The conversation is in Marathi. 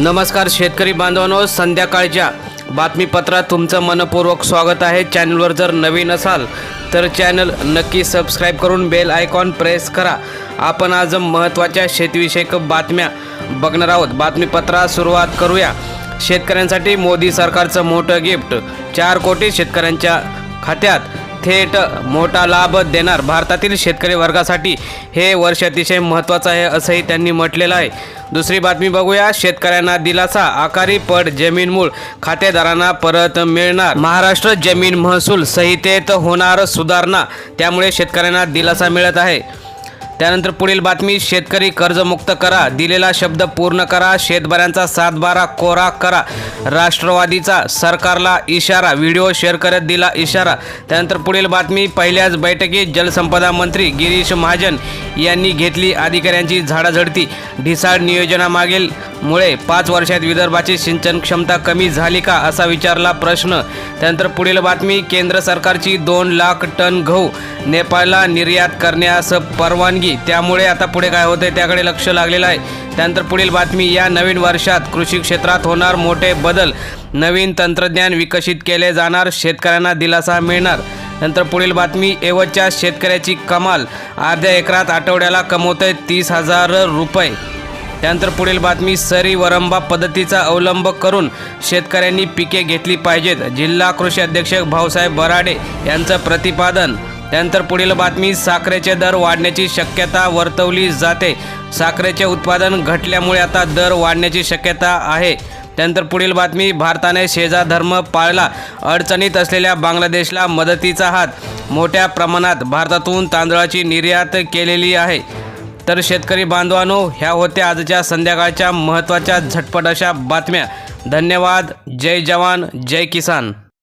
नमस्कार शेतकरी बांधवांनो संध्याकाळच्या बातमीपत्रात तुमचं मनपूर्वक स्वागत आहे. चॅनलवर जर नवीन असाल तर चॅनल नक्की सबस्क्राईब करून बेल आयकॉन प्रेस करा. आपण आज महत्त्वाच्या शेतीविषयक बातम्या बघणार आहोत. बातमीपत्रात सुरुवात करूया. शेतकऱ्यांसाठी मोदी सरकारचं मोठं गिफ्ट चार कोटी शेतकऱ्यांच्या खात्यात. थेट मोठा लाभ देणार भारतातील शेतकरी वर्गासाठी हे वर्ष अतिशय महत्त्वाचं आहे असंही त्यांनी म्हटलेलं आहे. दुसरी बातमी बघूया. शेतकऱ्यांना दिलासा. आकारी पड जमीन मूळ खातेदारांना परत मिळणार. महाराष्ट्र जमीन महसूल संहितेत होणार सुधारणा. त्यामुळे शेतकऱ्यांना दिलासा मिळत आहे. त्यानंतर पुढील बातमी शेतकरी कर्जमुक्त करा दिलेला शब्द पूर्ण करा शेतकऱ्यांचा सातबारा कोरा करा. राष्ट्रवादीचा सरकारला इशारा व्हिडिओ शेअर करत दिला इशारा. त्यानंतर पुढील बातमी पहिल्याच बैठकीत जलसंपदा मंत्री गिरीश महाजन यांनी घेतली अधिकाऱ्यांची झाडाझडती. ढिसाळ नियोजनामागील मुळे पाच वर्षात विदर्भाची सिंचन क्षमता कमी झाली का असा विचारला प्रश्न. त्यानंतर पुढील बातमी केंद्र सरकारची दोन लाख टन गहू नेपाळला निर्यात करण्यास परवानगी. त्यामुळे आता पुढे काय होते त्याकडे लक्ष लागलेलं आहे. त्यानंतर पुढील बातमी या नवीन वर्षात कृषी क्षेत्रात होणार मोठे बदल. नवीन तंत्रज्ञान विकसित केले जाणार शेतकऱ्यांना दिलासा मिळणार. नंतर पुढील बातमी एवढच्या शेतकऱ्याची कमाल. अर्ध्या एकरात आठवड्याला कमवतोय तीस हजार रुपये. त्यानंतर पुढील बातमी सरी वरंबा पद्धतीचा अवलंब करून शेतकऱ्यांनी पिके घेतली पाहिजेत. जिल्हा कृषी अधीक्षक भाऊसाहेब बराडे यांचं प्रतिपादन त्यानंतर पुढील बातमी साखरेचे दर वाढण्याची शक्यता वर्तवली जाते. साखरेचे उत्पादन घटल्यामुळे आता दर वाढण्याची शक्यता आहे. त्यानंतर पुढील बातमी भारताने शेजा धर्म पाळला. अडचणीत असलेल्या बांगलादेशला मदतीचा हात. मोठ्या प्रमाणात भारतातून तांदळाची निर्यात केलेली आहे. तर शेतकरी बांधवांनो ह्या होत्या आजच्या संध्याकाळच्या महत्त्वाच्या झटपट अशा बातम्या. धन्यवाद. जय जवान जय किसान.